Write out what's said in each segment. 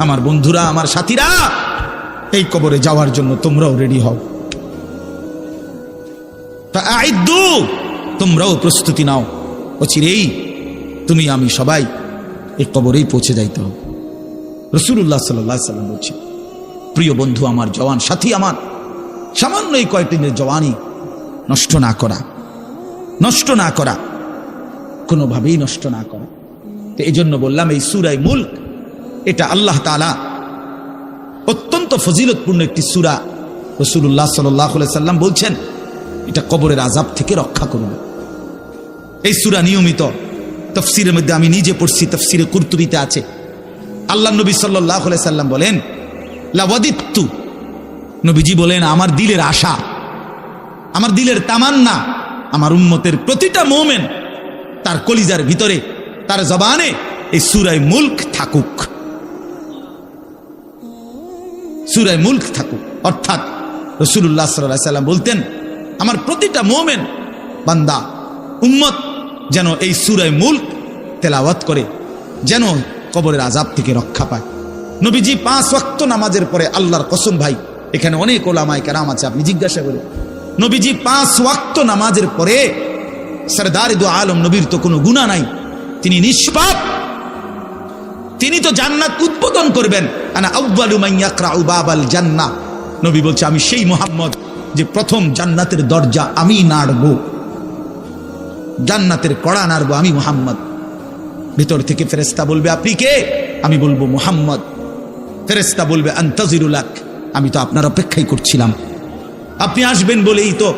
আমার বন্ধুরা, আমার সাথীরা, এই কবরে যাওয়ার জন্য তোমরাও রেডি হও। তোমরাও প্রস্তুতি নাও। অচিরেই তুমি, আমি সবাই এই কবরেই পৌঁছে যাইতে হবে। রসুল্লাহ সাল্লাহ সাল্লাম বলছে প্রিয় বন্ধু আমার, জওয়ান সাথী আমার, সামান্য এই কয়েকদিনের জওয়ানি নষ্ট না করা, নষ্ট না করা, কোনোভাবেই নষ্ট না করা। তো এই জন্য বললাম, এই সুরাই মুল্ক এটা আল্লাহ তালা অত্যন্ত ফজিলতপূর্ণ একটি সুরা। রসুল্লাহ সাল্লাহ সাল্লাম বলছেন, এটা কবরের আজাব থেকে রক্ষা করবে এই সুরা নিয়মিত, তফসিরের মধ্যে আমি নিজে পড়ছি, তফসিরে কুর্তুবিতে আছে। আল্লাহ নবী সাল্লাহ সাল্লাম বলেন, লাওয়াদিত্তু। নবীজি বলেন, আমার দিলের আশা, আমার দিলের তামান্না, আমার উম্মতের প্রতিটা মোমেন তার কলিজার ভিতরে, তার জবানে এই সুরায় মুল্ক থাকুক। সুরায় মুল্ক থাকুক। অর্থাৎ রসুল্লাহ সাল্লাহ সাল্লাম বলতেন, আমার প্রতিটা মোমেন বান্দা, উম্মত যেন এই সুরায় মুল্ক তেলাওয়াত করে, যেন কবরের আজাব থেকে রক্ষা পায়। নবীজি পাঁচ ওয়াক্ত নামাজের পরে আল্লাহর কসম ভাই, এখানে অনেক ওলামায় কেরাম আছে, আপনি জিজ্ঞাসা করেন। নবীজি পাঁচ ওয়াক্ত নামাজের পরে সরদার আলম নবীর তো কোনো গুণা নাই, তিনি নিষ্পাপ তিনি তো জান্নাত উদ্বোধন করবেন। আনা জান্না নবী বলছে, আমি সেই মোহাম্মদ যে প্রথম জান্নাতের দরজা আমি নাড়ব। জান্নাতের কড়া নাড়বো আমি মোহাম্মদ। ভিতর থেকে ফেরেস্তা বলবে, আপনি কে? আমি বলব, মোহাম্মদ। ফেরেস্তা বলবে আন্তাজিরুলাক আমি তো আপনার অপেক্ষাই করছিলাম। আপনি আসবেন বলেই তো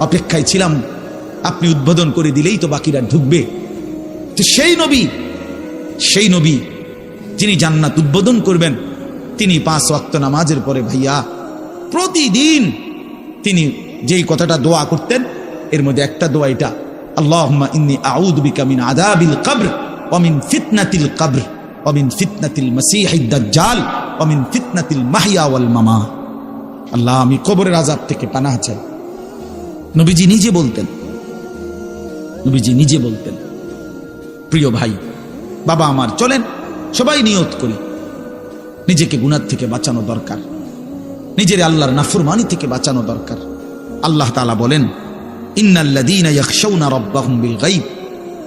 অপেক্ষায় ছিলাম। আপনি উদ্বোধন করে দিলেই তো বাকিরা ঢুকবে। তো সেই নবী সেই নবী যিনি জান্নাত উদ্বোধন করবেন, তিনি পাঁচ ওয়াক্ত নামাজের পরে ভাইয়া প্রতিদিন তিনি যেই কথাটা দোয়া করতেন, এর মধ্যে একটা দোয়া এটা, আল্লাহুম্মা ইন্নী আউযু বিকা মিন আযাবিল কবর, ওয়া মিন ফিতনাতিল কবর, ওয়া মিন ফিতনাতিল মাসীহিদ দাজ্জাল, ওয়া মিন ফিতনাতিল মাহইয়া ওয়াল মামাত। আল্লাহ, আমি কবরের আযাব থেকে পানাহ চাই। নবীজি নিজে বলতেন, নবীজি নিজে বলতেন, প্রিয় ভাই, বাবা আমার, চলেন সবাই নিয়ত করি। নিজেকে গুনার থেকে বাঁচানো দরকার। নিজের আল্লাহর নাফরমানি থেকে বাঁচানো দরকার। আল্লাহ তালা বলেন বিল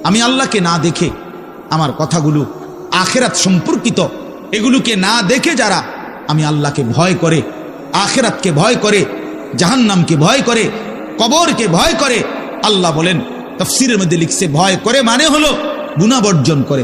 আমি আল্লাহকে না দেখে আমার কথাগুলো আখেরাত সম্পর্কিত, এগুলোকে না দেখে যারা আমি আল্লাহকে ভয় করে, আখেরাতকে ভয় করে, জাহান্নামকে ভয় করে, কবরকে ভয় করে, আল্লাহ বলেন, তফসিরের মধ্যে লিখছে ভয় করে মানে হলো গুণা বর্জন করে।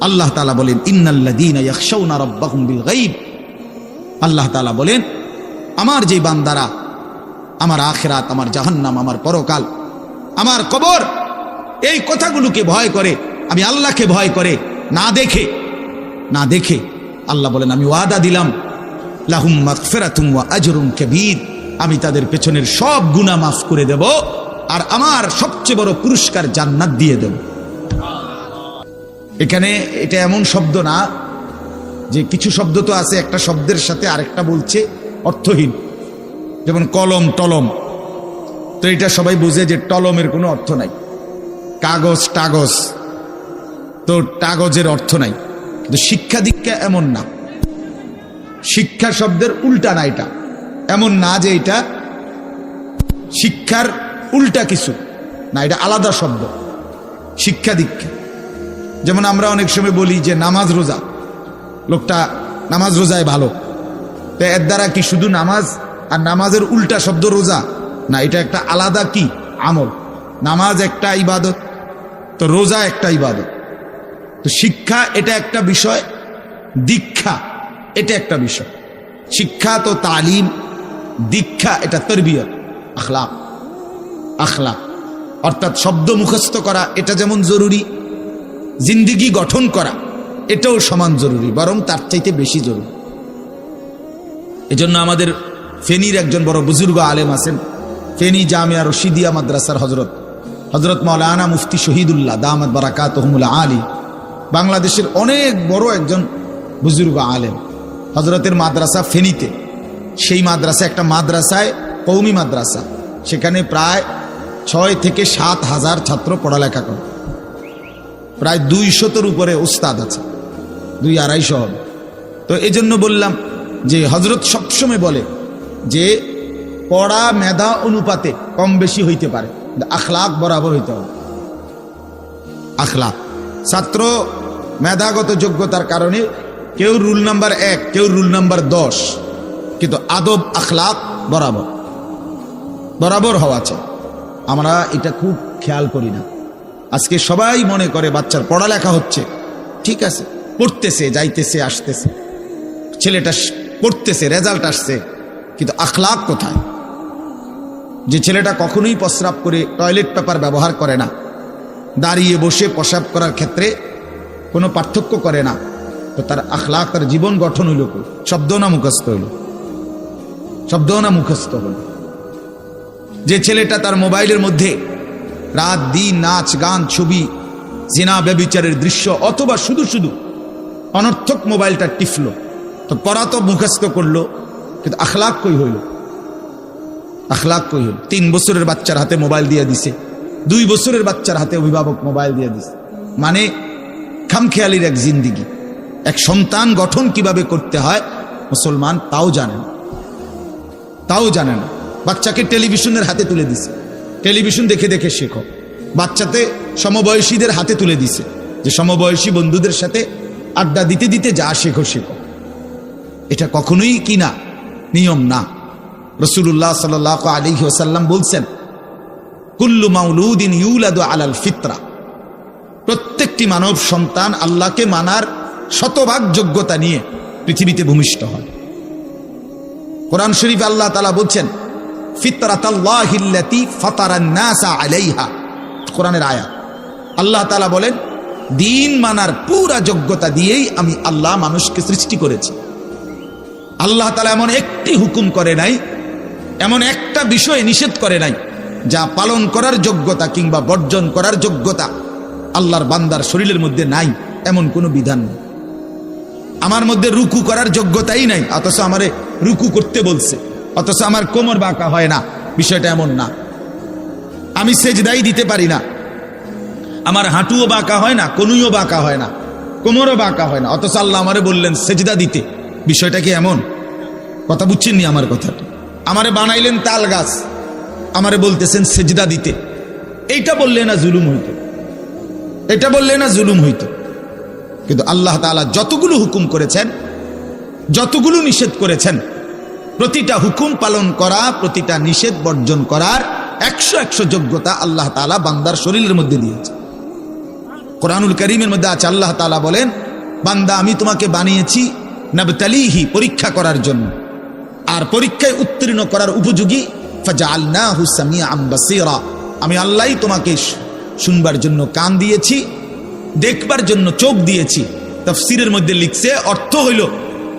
আল্লাহ তালা বলেন আল্লাহ তালা বলেন, আমার যে বান্দারা, আমার আখেরাত, আমার জাহান্নাম, আমার পরকাল, আমার কবর, এই কথাগুলোকে ভয় করে, আমি আল্লাহকে ভয় করে, না দেখে না দেখে আল্লাহ বলেন, আমি ওয়াদা দিলাম, লাহুম কাবীর, আমি তাদের পেছনের সব গুনাহ মাফ করে দেব, আর আমার সবচেয়ে বড় পুরস্কার জান্নাত দিয়ে দেব। এখানে এটা এমন শব্দ না যে কিছু শব্দ তো আছে, একটা শব্দের সাথে আরেকটা বলছে অর্থহীন। যেমন কলম, টলম। তো এটা সবাই বুঝে যে টলমের কোনো অর্থ নাই। কাগজ, টাগজ। তো টাগজের অর্থ নাই। কিন্তু শিক্ষা দীক্ষা এমন না। শিক্ষা শব্দের উল্টা না এটা। এমন না যে এটা শিক্ষার উল্টা কিছু। না, এটা আলাদা শব্দ। শিক্ষা দীক্ষা। যেমন আমরা অনেক সময় বলি যে নামাজ রোজা। লোকটা নামাজ রোজায় ভালো। তো এর দ্বারা কি শুধু নামাজ আর নামাজের উল্টা শব্দ রোজা? না, এটা একটা আলাদা কি? আমল। নামাজ একটা ইবাদত, তো রোজা একটা ইবাদত। তো শিক্ষা এটা একটা বিষয়, দীক্ষা এটা একটা বিষয়। শিক্ষা তো তালিম, দীক্ষা এটা তরবিয়ত, আখলাক আখলাক। অর্থাৎ শব্দ মুখস্থ করা এটা যেমন জরুরি জিন্দিগি গঠন করা, এটাও সমান জরুরি, বরং তার চাইতে বেশি জরুরি। এজন্য আমাদের ফেনীর একজন বড় বুজুর্গ আলেম আছেন, ফেনী জামিয়া রশিদিয়া মাদ্রাসার হজরত হজরত মৌলানা মুফতি শহীদুল্লাহ দামাদ বারাকাত আলী, বাংলাদেশের অনেক বড় একজন বুজুর্গ আলেম। হজরতের মাদ্রাসা ফেনীতে, সেই মাদ্রাসা একটা মাদ্রাসায় কৌমি মাদ্রাসা, সেখানে প্রায় ছয় থেকে সাত হাজার ছাত্র পড়ালেখা করে। প্রায় দুই শতর উপরে উস্তাদ আছে। দুই আড়াইশো হবে। তো এই জন্য বললাম যে হজরত সবসময় বলে যে পড়া মেধা অনুপাতে কম বেশি হইতে পারে। আখলাক বরাবর হইতে হবে। আখলাক। ছাত্র মেধাগত যোগ্যতার কারণে কেউ রুল নাম্বার এক, কেউ রুল নাম্বার দশ, কিন্তু আদব, আখলাক বরাবর। বরাবর হওয়া চাই। আমরা এটা খুব খেয়াল করি না। আজকে সবাই মনে করে বাচ্চার পড়ালেখা হচ্ছে। ঠিক আছে? পড়তেছে, যাইতেছে, আসতেছে। ছেলেটা পড়তেছে, রেজাল্ট আসছে, কিন্তু আখলাক কোথায়? যে ছেলেটা কখনোই প্রস্রাব করে টয়লেট পেপার ব্যবহার করে না। দাঁড়িয়ে বসে প্রসাব করার ক্ষেত্রে কোনো পার্থক্য করে না। তো তার আখলাক, তার জীবন গঠন হইল শব্দ না মুখস্থ হইল। শব্দ না মুখস্থ হইল। যে ছেলেটা তার মোবাইলের মধ্যে রাত, দিন, নাচ, গান, ছবি, জিনা, ব্যবিচারের দৃশ্য, অথবা শুধু শুধু অনর্থক মোবাইলটা টিফল। তো পড়া তো মুখস্থ করল, কিন্তু আখলাক কই হইল? আখলাক কই হইল? তিন বছরের বাচ্চার হাতে মোবাইল দিয়ে দিছে, দুই বছরের বাচ্চার হাতে অভিভাবক মোবাইল দিয়ে দিছে। মানে খামখেয়ালির এক জিন্দিগি, এক সন্তান গঠন কীভাবে করতে হয়, মুসলমান তাও জানে তাও জানে না। বাচ্চাকে টেলিভিশনের হাতে তুলে দিছে। টেলিভিশন দেখে দেখে শেখো। বাচ্চাতে সমবয়সীদের হাতে তুলে দিছে যে সমবয়সী বন্ধুদের সাথে আড্ডা দিতে দিতে যা শেখো শেখো। এটা কখনোই কি না? নিয়ম না। রসুল্লাহ সাল আলী ওসাল্লাম বলছেন, কুল্লু মাউলুদ্দিন ইউলাদু আলাল ফিতরা। প্রত্যেকটি মানব সন্তান আল্লাহকে মানার শতভাগ যোগ্যতা নিয়ে পৃথিবীতে ভূমিষ্ঠ হয়। কোরআন শরীফ আল্লাহ তালা বলছেন ফিতরাতাল্লাহিল্লাতি ফাতারান্নাসা আলাইহা। কোরআনের আয়া আল্লাহ তালা বলেন, দিন মানার পুরা যোগ্যতা দিয়েই আমি আল্লাহ মানুষকে সৃষ্টি করেছি। আল্লাহ তালা এমন একটি হুকুম করে নাই, এমন একটা বিষয় নিষেধ করে নাই, যা পালন করার যোগ্যতা কিংবা বর্জন করার যোগ্যতা আল্লাহর বান্দার শরীরের মধ্যে নাই, এমন কোনো বিধান নেই। আমার মধ্যে রুকু করার যোগ্যতাই নাই, অথচ আমারে রুকু করতে বলছে। অথচ আমার কোমর বাঁকা হয় না, বিষয়টা এমন না। আমি সেজদাই দিতে পারি না। আমার হাঁটুও বাঁকা হয় না, কনুইও বাঁকা হয় না, কোমরও বাঁকা হয় না। অথচ আল্লাহ আমারে বললেন, সেজদা দিতে। বিষয়টা কি এমন? কথা বুঝছেননি আমার কথাটা? আমারে বানাইলেন তাল গাছ, আমারে বলতেছেন সেজদা দিতে। এইটা বললে না জুলুম হইতো। এটা বললে না জুলুম হইতো। কিন্তু আল্লাহ তাআলা যতগুলো হুকুম করেছেন, যতগুলো নিষেধ করেছেন প্রতিটা হুকুম পালন করা, প্রতিটা নিষেধ বর্জন করার একশো একশো যোগ্যতা আল্লাহ তাআলা বান্দার শরীরের মধ্যে দিয়েছে। কোরআনুল করিমের মধ্যে আছে, আল্লাহ তাআলা বলেন, বান্দা, আমি তোমাকে বানিয়েছি নাবতালিহি, পরীক্ষা করার জন্য। আর পরীক্ষায় উত্তীর্ণ করার উপযোগী, ফাজআলনাহু সামিআম বাসীরা। আমি আল্লাহই তোমাকে শুনবার জন্য কান দিয়েছি, দেখবার জন্য চোখ দিয়েছি। তফসিরের মধ্যে লিখছে, অর্থ হইল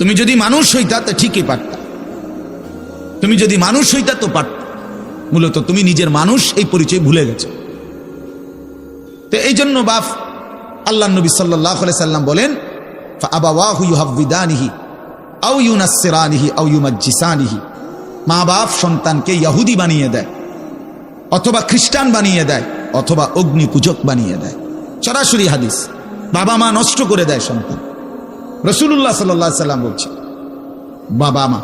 তুমি যদি মানুষ হইতা, তো ঠিকই পারতা। তুমি যদি মানুষ হইতা, তো পারত। মূলত তুমি নিজের মানুষ এই পরিচয় ভুলে গেছো। তো এই জন্য বাপ আল্লাহ নবী সাল্লাহ সাল্লাম বলেন আউ ইউনাসিরানিহি মা বাপ সন্তানকে ইয়াহুদি বানিয়ে দেয়, অথবা খ্রিস্টান বানিয়ে দেয়, অথবা অগ্নি পূজক বানিয়ে দেয়। সরাসরি হাদিস। বাবা মা নষ্ট করে দেয় সন্তান। রসুল্লাহ সাল্লাহ সাল্লাম বলছে, বাবা মা,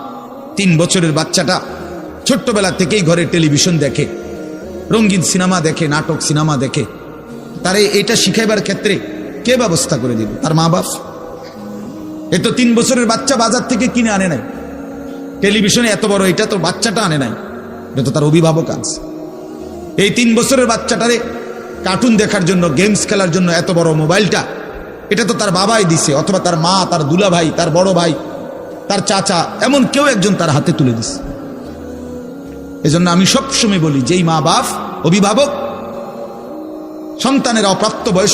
তিন বছরের বাচ্চাটা ছোট্টবেলা থেকেই ঘরে টেলিভিশন দেখে, রঙিন সিনেমা দেখে, নাটক সিনেমা দেখে, তারে এটা শিখাইবার ক্ষেত্রে কে ব্যবস্থা করে দিল? তার মা বাপ? এ তো তিন বছরের বাচ্চা বাজার থেকে কিনে আনে নাই। টেলিভিশনে এত বড় এটা তো বাচ্চাটা আনে নাই। এটা তো তার অভিভাবক আনছে এই তিন বছরের বাচ্চাটারে কার্টুন দেখার জন্য গেমস খেলার জন্য এত বড় মোবাইলটা এটা তো তার বাবাই দিছে, অথবা তার মা, তার দুলা ভাই তার বড় ভাই, তার চাচা, এমন কেউ একজন তার হাতে তুলে দিছে। এজন্য আমি সবসময় বলি, যেই মা বাপ অভিভাবক, সন্তানের অপ্রাপ্ত বয়স